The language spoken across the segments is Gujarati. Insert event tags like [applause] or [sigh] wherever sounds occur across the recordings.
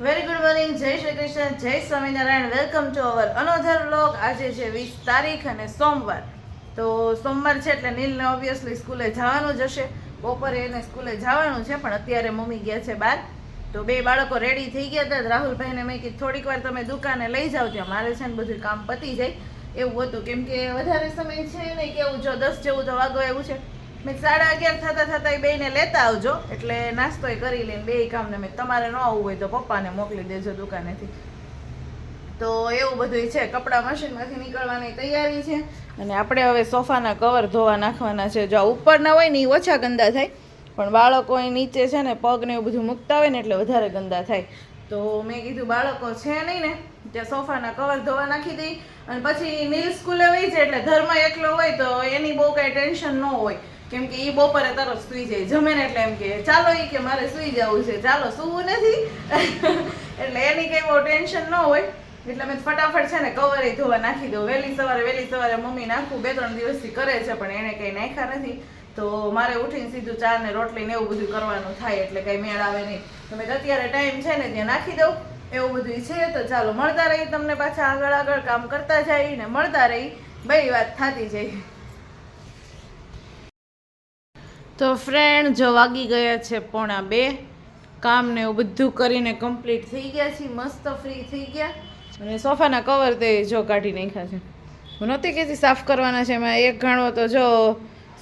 વેરી ગુડ મોર્નિંગ જય શ્રી કૃષ્ણ જય Swaminarayan welcome to our another vlog આજે છે વીસ તારીખ અને સોમવાર. તો સોમવાર છે એટલે નીલને ઓબ્વિયસલી સ્કૂલે જવાનું જ હશે. બપોરે એને સ્કૂલે જવાનું છે, પણ અત્યારે મમ્મી ગયા છે બહાર. તો બે બાળકો રેડી થઈ ગયા હતા. રાહુલભાઈને મેં કીધું, થોડીક વાર તમે દુકાને લઈ જાઓ, ત્યાં મારે છે ને બધું કામ પતી જાય. એવું હતું. કેમ કે વધારે સમય છે નહીં કેવું જો દસ જેવું તો વાગો એવું છે. મેં સાડા અગિયાર થતા થતા એ બેને લેતા આવજો. એટલે નાસ્તો કરી લઈને બે કામને મેં તમારે ન આવવું હોય તો પપ્પાને મોકલી દેજો દુકાનેથી. તો એવું બધું છે. કપડાં મશીનમાંથી નીકળવાની તૈયારી છે. અને આપણે હવે સોફાના કવર ધોવા નાખવાના છે. જો આ ઉપરના હોય ને એ ઓછા ગંદા થાય. પણ બાળકો એ નીચે છે ને પગને એવું બધું મૂકતા હોય ને એટલે વધારે ગંદા થાય. તો મેં કીધું બાળકો છે નહીં ને, ત્યાં સોફાના કવર ધોવા નાખી દઈ. અને પછી નીલ સ્કૂલે વહી જાય એટલે ઘરમાં એકલો હોય તો એની બહુ કાંઈ ટેન્શન ન હોય. કેમ કે એ બપોરે તરત સુઈ જાય, જમે ને એટલે એમ કે, ચાલો એ કે મારે સુઈ જવું છે, ચાલો સુવું નથી. [laughs] એટલે એની કંઈ બહુ ટેન્શન ન હોય. એટલે મેં ફટાફટ છે ને કવરે ધોવા નાખી દઉં. વહેલી સવારે વહેલી સવારે મમ્મી નાખું, બે ત્રણ દિવસથી કરે છે, પણ એણે કંઈ નાખ્યા નથી. તો મારે ઉઠીને સીધું ચા ને રોટલી ને એવું બધું કરવાનું થાય, એટલે કંઈ મેળ આવે નહીં. તો મેં અત્યારે ટાઈમ છે ને, ત્યાં નાખી દઉં. એવું બધું છે, તો ચાલો, મળતા રહી તમને પાછા આગળ આગળ, કામ કરતા જાય ને મળતા રહી. બધી વાત થતી જાય. તો ફ્રેન્ડ જો વાગી ગયા છે પોણા બે, કામ ને એવું બધું કરીને કમ્પ્લીટ થઈ ગયા છે મસ્ત ફ્રી થઈ ગયા. અને સોફાના કવર તે જો કાઢી નાખ્યા છે. હું નહોતી કહેતી સાફ કરવાના છે, એમાં એક ઘણો તો જો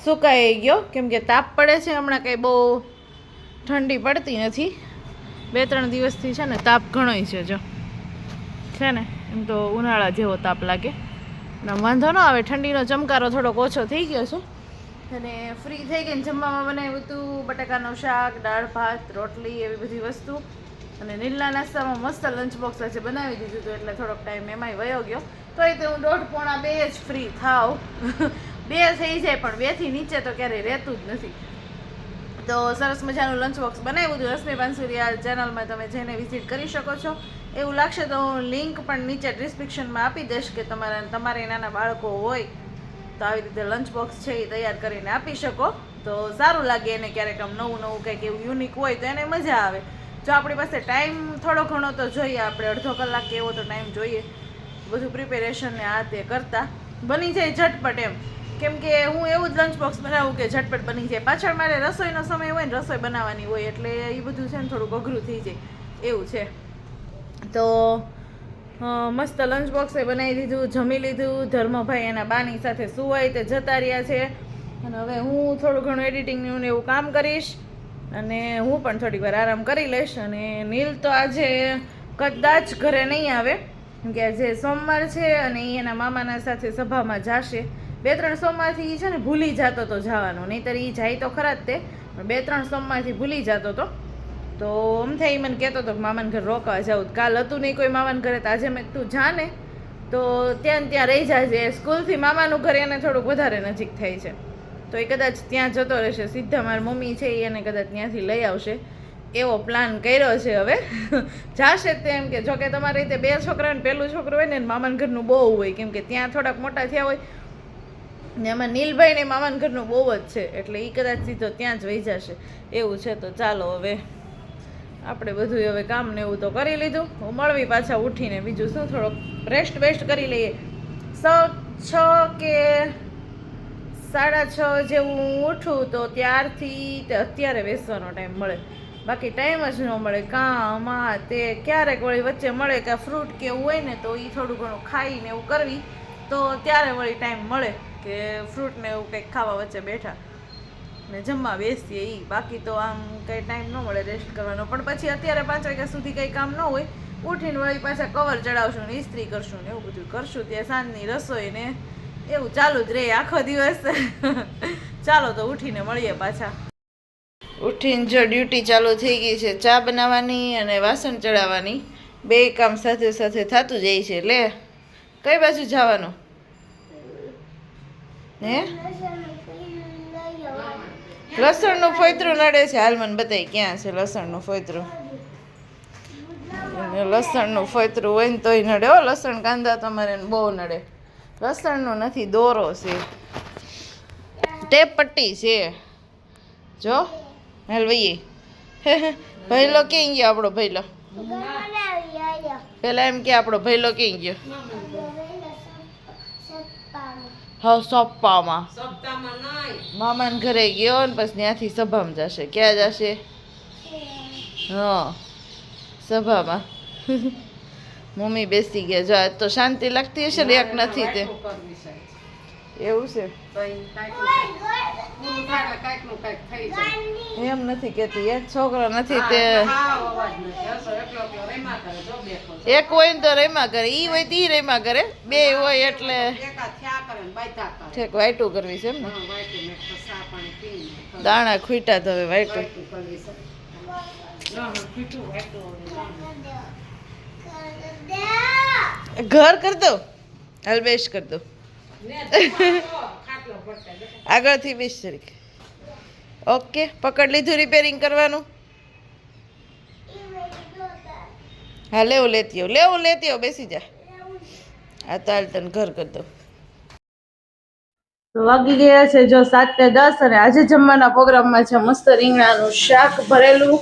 સુકાઈ ગયો, કેમ કે તાપ પડે છે, હમણાં કંઈ બહુ ઠંડી પડતી નથી. બે ત્રણ દિવસથી છે ને તાપ ઘણોય છે જો. છે ને, એમ તો ઉનાળા જેવો તાપ લાગે. વાંધો ન આવે, ઠંડીનો ચમકારો થોડોક ઓછો થઈ ગયો છે. અને ફ્રી થઈ ગઈને જમવામાં બનાવ્યું હતું બટાકાનું શાક, દાળ, ભાત, રોટલી એવી બધી વસ્તુ. અને નીલના નાસ્તામાં મસ્ત લંચ બોક્સ આજે બનાવી દીધું હતું એટલે થોડોક ટાઈમ એમાંય વયો ગયો. તો એ તો હું દોઢ પોણા બે જ ફ્રી થાવ [laughs] બે થઈ જાય, પણ બેથી નીચે તો ક્યારેય રહેતું જ નથી. તો સરસ મજાનું લંચ બોક્સ બનાવ્યું હતું રશ્મિ બાંસુરિયા ચેનલમાં તમે જઈને વિઝિટ કરી શકો છો. એવું લાગશે તો હું લિંક પણ નીચે ડિસ્ક્રિપ્શનમાં આપી દઈશ કે તમારા, તમારે નાના બાળકો હોય તો આવી રીતે લંચ બોક્સ છે એ તૈયાર કરીને આપી શકો. તો સારું લાગે એને ક્યારેક આમ નવું નવું કંઈક એવું યુનિક હોય તો એને મજા આવે. જો આપણી પાસે ટાઈમ થોડો ઘણો તો જોઈએ, આપણે અડધો કલાક એવો તો ટાઈમ જોઈએ. બધું પ્રિપેરેશન ને આ તે કરતાં. બની જાય ઝટપટ એમ. કેમ કે હું એવું જ લંચ બોક્સ બનાવું કે ઝટપટ બની જાય. પાછળ મારે રસોઈનો સમય હોય ને, રસોઈ બનાવવાની હોય એટલે એ બધું છે ને થોડુંક અઘરું થઈ જાય. એવું છે. તો મસ્ત લંચ બોક્સે બનાવી દીધું, જમી લીધું. ધર્મભાઈ એના બાની સાથે સુવાય તે જતા રહ્યા છે. અને હવે હું થોડું ઘણું એડિટિંગનું ને એવું કામ કરીશ. અને હું પણ થોડીક વાર આરામ કરી લઈશ. અને નીલ તો આજે કદાચ ઘરે નહીં આવે. કે આજે સોમવાર છે અને એ એના મામાના સાથે સભામાં જાશે. બે ત્રણ સોમવારથી એ છે ને ભૂલી જતો તો જવાનું. નહીંતર એ જાય તો ખરા જ તે. પણ બે ત્રણ સોમવારથી ભૂલી જતો તો. તો આમ થાય મને કહેતો હતો કે મામાને ઘર રોકવા જાઉં કાલ હતું નહીં કોઈ મામાને ઘરે તો આજે મેં તું જા ને. તો ત્યાં ત્યાં રહી છે. સ્કૂલથી મામાનું ઘર એને થોડુંક વધારે નજીક થાય છે. તો એ કદાચ ત્યાં જતો રહેશે. સીધા મારી મમ્મી છે એ એને કદાચ ત્યાંથી લઈ આવશે. એવો પ્લાન કર્યો છે હવે. [laughs] જાશે તેમ કે જોકે તમારી રીતે બે છોકરા ને પહેલું છોકરું હોય ને મામાના ઘરનું બહુ હોય, કેમ કે ત્યાં થોડાક મોટા થયા હોય. ને એમાં નીલભાઈ ને મામાના ઘરનું બહુ જ છે. એટલે એ કદાચ સીધો ત્યાં જ વહી જશે. એવું છે તો ચાલો હવે. આપણે બધું હવે કામ ને એવું તો કરી લીધું. હું મળવી પાછા ઉઠીને બીજું શું, થોડોક રેસ્ટ બેસ્ટ કરી લઈએ. સ, છ કે સાડા છ જેવું હું ઉઠું તો ત્યારથી અત્યારે બેસવાનો ટાઈમ મળે. બાકી ટાઈમ જ ન મળે, કામ, આ તે, ક્યારેક વળી વચ્ચે મળે કે ફ્રૂટ કે એવું હોય ને તો એ થોડું ઘણું ખાઈને એવું કરવી તો ત્યારે વળી ટાઈમ મળે કે ફ્રૂટને એવું કંઈક ખાવા વચ્ચે બેઠા. ને જમવા બેસીએ એ બાકી તો આમ કંઈ ટાઈમ ન મળે રેસ્ટ કરવાનો. પણ પછી અત્યારે પાંચ વાગ્યા સુધી કંઈ કામ ન હોય, ઉઠીને વળી પાછા કવર ચડાવશું ને ઇસ્ત્રી કરશું ને એવું બધું કરશું. ત્યાં સાંજની રસોઈ ને એવું ચાલુ જ રહે આખો દિવસ. [laughs] ચાલો તો ઉઠીને મળીએ પાછા. ઉઠીને જો ડ્યુટી ચાલુ થઈ ગઈ છે, ચા બનાવવાની અને વાસણ ચડાવવાની. બે કામ સાથે સાથે થતું જાય છે, લે. કઈ બાજુ જવાનું? હે? લસણનું ફોતરું નડે છે. હાલ મને બતાય ક્યાં છે લસણનું ફોતરું લસણનું ફોતરું હોય ને તોય નડે. હો લસણ કાંદા તમારે બહુ નડે. લસણનું નથી દોરો છે. ટેપ પટ્ટી છે. જો હાલ ભાઈ [laughs] ભૈલો ક્યાં ગયો આપણો ભૈલો? પેલા એમ કે આપણો ભૈલો ક્યાં ગયો? હા સોપ્પામાં મામાને ઘરે ગયો ને પછી ત્યાંથી સભામાં જશે. ક્યાં જશે? હા. સભામાં. [laughs] મમ્મી બેસી ગયા. જો તો શાંતિ લાગતી હશે ને એક નથી તે. એવું છે? એમ નથી કેતી. એક છોકરો નથી તે એક હોય ને તો રેમા કરે. ઈ હોય તો ઈ રેમા કરે. બે હોય એટલે ઠેક વાઈટું કરવી છે એમ ને? દાણા ખૂટ્યા તો હવે ઘર કર દો. હાલ કરી દો. આગળથી વીસ તારીખ. ઓકે, પકડ, લીધું રિપેરિંગ કરવાનું? હા, લેવું, લેતી આવ, લેવું, લેતી આવ, બેસી જા. આ તો હાલ તને ઘર કરતો વાગી ગયા છે જો સાત ને દસ અને આજે જમવાના પ્રોગ્રામમાં છે મસ્ત રીંગણાનું શાક ભરેલું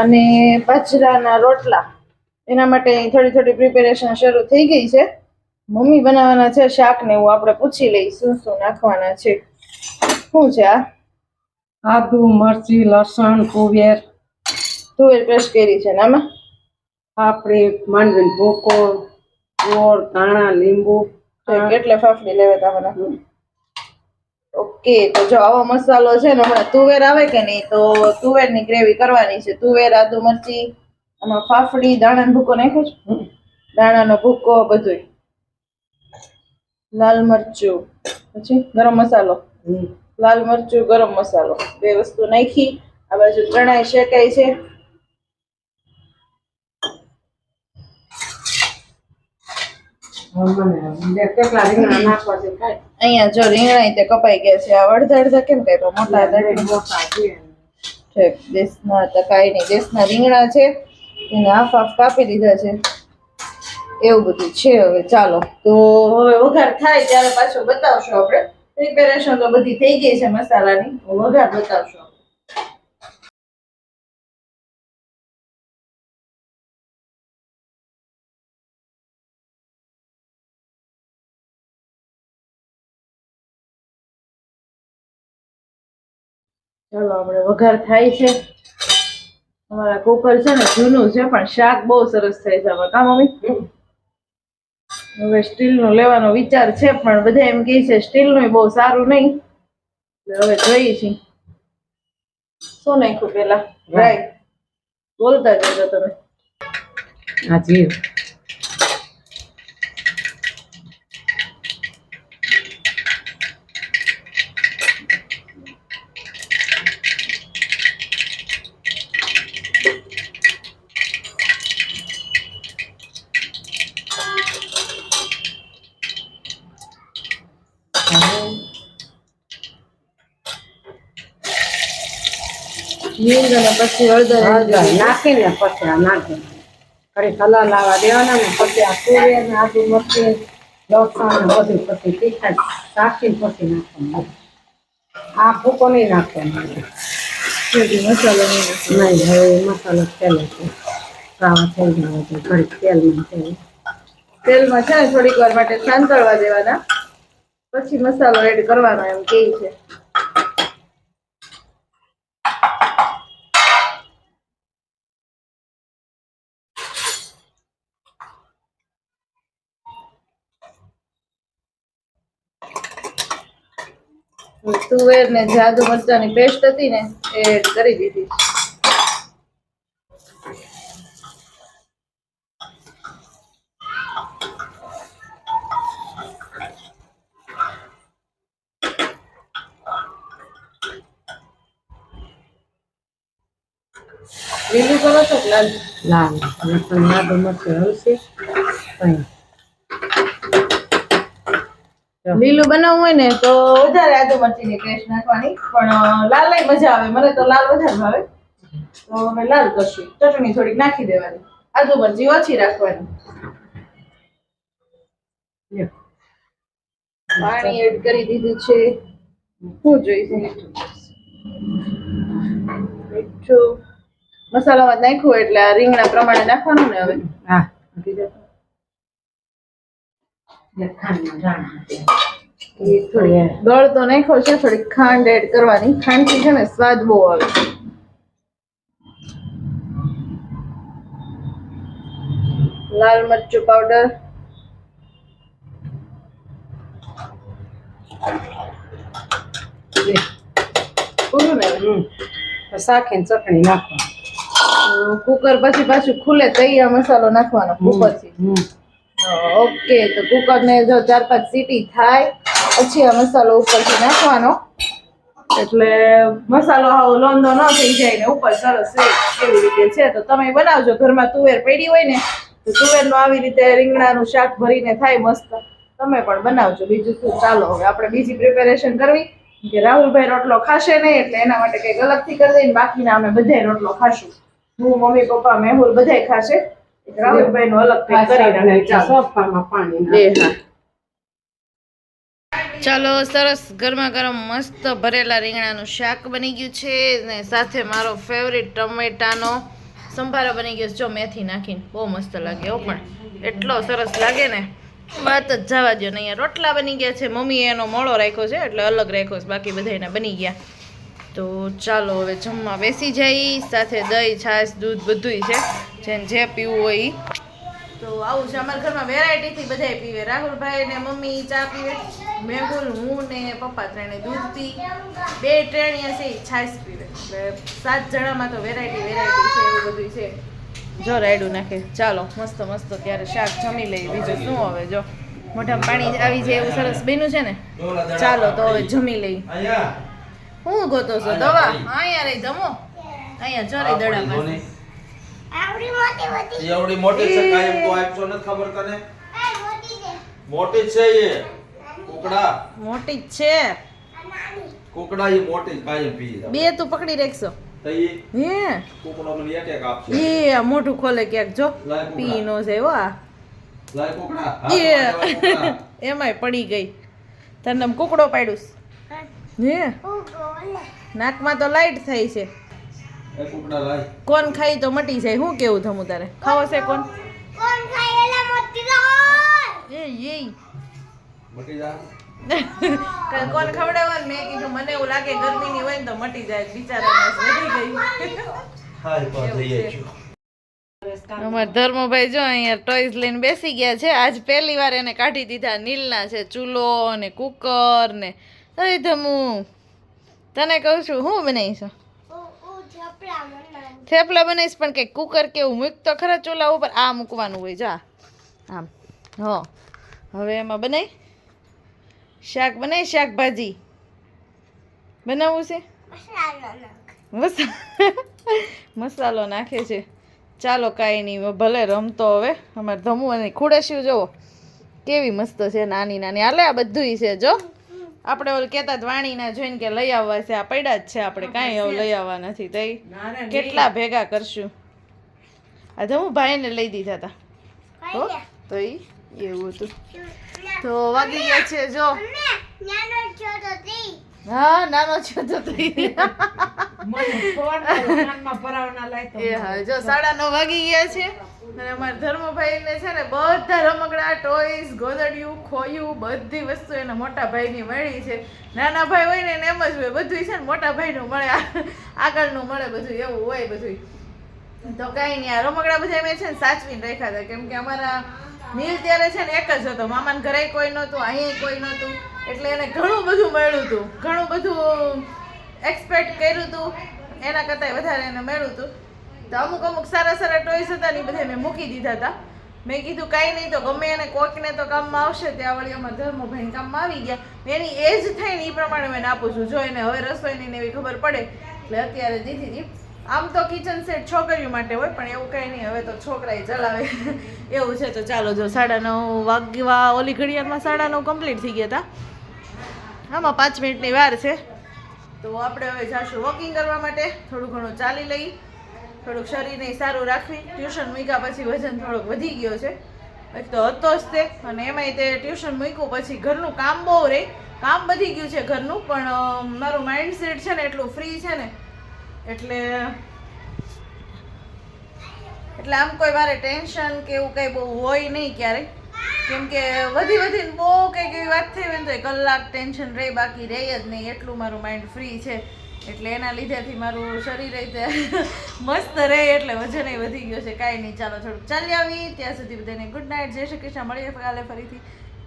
અને બાજરાના રોટલા. એના માટે થોડી થોડી પ્રિપેરેશન શરૂ થઈ ગઈ છે. મમ્મી બનાવવાના છે શાક ને એવું આપણે પૂછી લઈ શું શું નાખવાના છે? શું છે આ? આદુ મરચી લસણ કુવેર તુવેર ક્રશ કરી છે ને આમાં? આપણે માંડવી ભૂકો ગોળ ધાણા લીંબુ. કેટલે ફાફડી લેવા તમારા ઓકે તો જો આવો મસાલો છે ને હમણાં તુવેર આવે કે નહીં તો તુવેરની ગ્રેવી કરવાની છે. તુવેર આદુ મરચી આમાં ફાફડી દાણાનો ભૂકો નાખ્યો છે? દાણાનો ભૂકો બધું લાલ મરચું. પછી ગરમ મસાલો. લાલ મરચું ગરમ મસાલો. બે વસ્તુ નાખી. આ બાજુ ચણા શેકાય છે. અહીંયા જો રીંગણા તે કપાઈ ગયા છે. આ અડધા અડધા કેમ કાપ્યા મોટા ઠીક દેશના કાંઈ નહીં. દેશના રીંગણા છે. એને હાફ હાફ કાપી દીધા છે. એવું બધું છે હવે, ચાલો. તો હવે વઘાર થાય ત્યારે પાછો બતાવશો આપણે. પ્રિપેરેશન તો બધી થઈ ગઈ છે મસાલાની વઘાર બતાવશો ચાલો આપણે વઘાર થાય છે. અમારા કુકર છે ને જૂનું છે, પણ શાક બહુ સરસ થાય છે આમાં. કા મમ્મી? હવે સ્ટીલનું લેવાનો વિચાર છે પણ બધા એમ કહે છે સ્ટીલનું બહુ સારું નહીં. એટલે હવે જોઈએ છીએ. શું નાખ્યું પેલા રાઈ. બોલતા જજો તમે. હાજી પછી હળદર હળદર નાખીને પછી આ નાખી ઘડી કલર લાવવા દેવાના ને પછી આ તુવેર ને આદુ મરચી લસણ બધું પછી તીખા નાખીને પછી નાખવાનું. આ ભૂકો નહીં નાખવાનો. મસાલો નહીં હવે મસાલો તેલ છે. કાવા થઈ જાય તો ઘડી તેલમાં તેલ તેલમાં છે ને થોડીક વાર માટે સાંતળવા દેવાના. પછી મસાલો એડ કરવાનો એમ કે છે. તુવેર ને જાદુ મરચાની પેસ્ટ હતી ને એ કરી દીધી. લીલું કરો છો લાલ? લાલ. ના હલશે કઈ લીલું બનાવવું હોય ને તો વધારે આદુ મરચીની પેસ્ટ નાખવાની. પણ લાલ લઈ મજા આવે. મને તો લાલ વધારે ભાવે. તો અમે લાલ કરશું. ચટણી થોડીક નાખી દેવાની. આદુ મરચી ઓછી રાખવાની. પાણી એડ કરી દીધું છે. શું જોઈશે? મીઠું. મસાલામાં નાખ્યું એટલે આ રીંગણા પ્રમાણે નાખવાનું ને હવે. હા. મૂકી તો. નાખ્યો છે થોડી ખાંડ એડ કરવાની. ખાંડથી છે ને સ્વાદ બહુ આવે લાલ મરચું પાવડર. પૂરું ને? શાકીને ચટણી નાખવાની. કુકર પછી પાછું ખુલે તૈયાર મસાલો નાખવાનો કુકરથી હમ. ઓકે તો કુકરને જો ચાર પાંચ સીટી થાય, પછી આ મસાલો ઉપરથી નાખવાનો. એટલે મસાલો આવો લોંદો ન થઈ જાય ને ઉપર સરસ એવી રીતે છે. તો તમે બનાવજો, ઘરમાં તુવેર પડી હોય ને, તો તુવેરનું આવી રીતે રીંગણાનું શાક ભરીને થાય મસ્ત. તમે પણ બનાવજો, બીજું શું? ચાલો, હવે આપણે બીજી પ્રિપેરેશન કરવી. કે રાહુલભાઈ રોટલો ખાશે નહીં એટલે એના માટે કંઈક અલગથી કરી દઈને બાકીના અમે બધાય રોટલો ખાશું. હું, મમ્મી, પપ્પા, મેહુલ બધાય ખાશે. અલગ ચાલો. સોફામાં પાણી ચાલો સરસ ગરમા ગરમ મસ્ત ભરેલા રીંગણાનું શાક બની ગયું છે ને સાથે મારો ફેવરિટ ટમેટાનો સંભારો બની ગયો છે. જો મેથી નાખીને બહુ મસ્ત લાગે એવો પણ. એટલો સરસ લાગે ને. વાત જ જવા દો ને અહીંયા રોટલા બની ગયા છે. મમ્મીએ એનો મોળો રાખ્યો છે એટલે અલગ રાખ્યો છે. બાકી બધા એના બની ગયા. તો ચાલો હવે જમવા બેસી જઈ. સાથે દહીં છાશ દૂધ બધુંય છે. જેને જે પીવું હોય. તો આવું છે અમારા ઘરમાં વેરાયટીથી બધાય પીવે. રાહુલભાઈ ને મમ્મી ચા પીવે મેહુલ હું ને પપ્પા ત્રણે દૂધ પી. બે ટ્રેણીયા છે છાશ પીવે. સાત જણામાં તો વેરાયટી વેરાયટી છે એવું બધું છે. જો રાયડું નાખે. ચાલો મસ્ત મસ્ત ત્યારે શાક જમી લઈએ. બીજું શું હવે જો. મોઢામાં પાણી આવી જાય એવું સરસ બન્યું છે ને? ચાલો તો હવે જમી લઈ હું ગોતો છો દવા? અહીંયા રહી જમો. અહીંયા જો રહી દડા પાસે એવડી મોટી છે કાયમ તો આપશો નથી ખબર તને? મોટી જ છે એ કુકડા? મોટી છે. કુકડા એ મોટી કાયમ પી. બે તું પકડી રાખશો. તો ઈ હે? કુકડો મને એક એક આપશે. એ મોઢું ખોલે ક્યાંક જો. પીનો છે પી નો જાય હો લાય કુકડા? એ. એમાંય પડી ગઈ. તને આમ કુકડો પાડ્યું હે. નાકમાં તો લાઈટ થઈ છે. કોણ ખાઈ તો મટી જાય? શું કેવું થમું તારે? ખાવો છે કોણ? એ એ. મટી જાય? કાલ કોણ ખવડાવવાનું? મેં કીધું મને એવું લાગે ગરમીની હોય ને તો મટી જાય. બિચારા અમારા ધર્મભાઈ જો અહીંયા ટોયસ લઈને બેસી ગયા છે. આજ પહેલી વાર એને કાઢી દીધા. નીલના છે ચૂલો ને કુકર ને. અરે ધમુ તને કહું છું હું બનાવીશ? થેપલા બનાવીશ પણ કે કુકર કેવું મૂક તો ખરા ચૂલા ઉપર. આ મૂકવાનું હોય જા. આમ હો. હવે એમાં બનાવી શાક બનાવી શાકભાજી. બનાવવું છે? [laughs] મસાલો નાખે. છે. ચાલો કાંઈ નહીં ભલે રમતો હવે. અમારે ધમુ અને ખુડેશિયું જુઓ. કેવી મસ્ત છે નાની નાની હાલે આ બધુંય છે જો. આપણે ઓલ કહેતા જ વાણીના જોઈને કે લઈ આવવા છે આ પડ્યા જ છે આપણે કાંઈ એવું લઈ આવવા નથી તઈ. કેટલા ભેગા કરશું? આ હું ભાઈને લઈ દીધા હતા હો તો એ એવું હતું. તો વાગી ગયા છે જો. હા નાનો છો તો તઈ એ હા જો સાડા નવ વાગી ગયા છે. અને અમારા ધર્મભાઈને છે ને બધા રમકડા ટોયસ ગોદડિયું, ખોયું, બધી વસ્તુ એના મોટા ભાઈની મળી છે. નાના ભાઈ હોય ને એને એમ જ હોય બધું છે ને મોટા ભાઈનું મળે આગળનું મળે બધું એવું હોય બધું તો કાંઈ નહીં, આ રમકડા બધા મેં છે ને સાચવીને રાખ્યા હતા. કેમ કે અમારા મિલ ત્યારે છે ને એક જ હતો. મામાને ઘરે કોઈ નહોતું, અહીંયા કોઈ નહોતું. એટલે એને ઘણું બધું મળ્યું હતું ઘણું બધું એક્સપેક્ટ કર્યું હતું એના કરતાં વધારે એને મળ્યું હતું તો અમુક અમુક સારા સારા ટોયસ હતા ને એ બધા મેં મૂકી દીધા હતા. મેં કીધું કાંઈ નહીં, તો ગમે એને કોકને તો કામમાં આવશે ત્યાં વળી અમારા ધર્મભાઈ કામમાં આવી ગયા. એની એજ થાય ને એ પ્રમાણે મેં આપું છું. જો એને હવે રસોઈની ને એવી ખબર પડે. એટલે અત્યારે દીધી હતી. આમ તો કિચન સેટ છોકરીઓ માટે હોય, પણ એવું કંઈ નહીં. હવે તો છોકરાએ ચલાવે. એવું છે તો ચાલો, જો સાડા નવ વાગવા ઓલી ઘડિયાળમાં સાડા નવ કમ્પ્લીટ થઈ ગયા હતા. આમાં પાંચ મિનિટની વાર છે. તો આપણે હવે જાશું વોકિંગ કરવા માટે. થોડું ઘણું ચાલી લઈ. થોડુંક શરીરને સારું રાખવી. ટ્યુશન મૂક્યા પછી વજન થોડોક વધી ગયો છે. એક તો હતો જ તે, અને એમાંય તે ટ્યુશન મૂક્યું પછી ઘરનું કામ બહુ રહે કામ વધી ગયું છે ઘરનું, પણ મારું માઇન્ડસેટ છે ને એટલું ફ્રી છે ને. એટલે એટલે આમ કોઈ મારે ટેન્શન કે એવું કંઈ બહુ હોય નહીં ક્યારેય કેમ કે વધી વધીને બહુ કંઈક એવી વાત થઈ હોય ને તો કલાક ટેન્શન રહે, બાકી રહે જ નહીં. એટલું મારું માઇન્ડ ફ્રી છે. એટલે એના લીધેથી મારું શરીર રીતે મસ્ત રહે એટલે વજન વધી ગયો છે, કાંઈ નહીં. ચાલો થોડુંક ચાલી આવી. ત્યાં સુધી બધાને ગુડ નાઇટ જય શ્રી કૃષ્ણ. મળીએ કાલે ફરીથી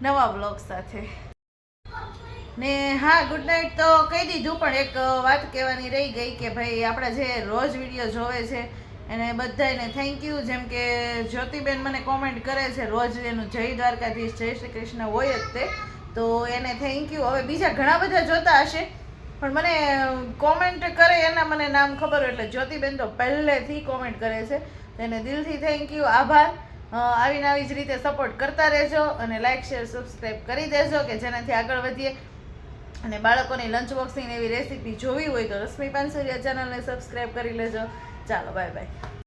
નવા બ્લોગ સાથે. ને હા ગુડ નાઇટ તો કહી દીધું, પણ એક વાત કહેવાની રહી ગઈ કે ભાઈ, આપણા જે રોજ વીડિયો જોવે છે, એને બધાને થેન્ક યુ જેમ કે જ્યોતિબેન મને કોમેન્ટ કરે છે, રોજ એનું જય દ્વારકાધીશ, જય શ્રી કૃષ્ણ હોય જ તે. તો એને થેન્ક યુ હવે બીજા ઘણા બધા જોતા હશે. પણ મને કોમેન્ટ કરે, એના મને નામ ખબર હોય એટલે જ્યોતિબેન તો પહેલેથી કોમેન્ટ કરે છે. તો એને દિલથી થેન્ક યુ આભાર. આવીને આવી જ રીતે સપોર્ટ કરતા રહેજો અને લાઇક શેર સબસ્ક્રાઈબ કરી દેજો કે જેનાથી આગળ વધીએ. અને બાળકોની લંચ બોક્સની એવી રેસીપી જોવી હોય તો રશ્મિ પાનસુરિયા ચેનલને સબસ્ક્રાઈબ કરી લેજો. ચાલો બાય બાય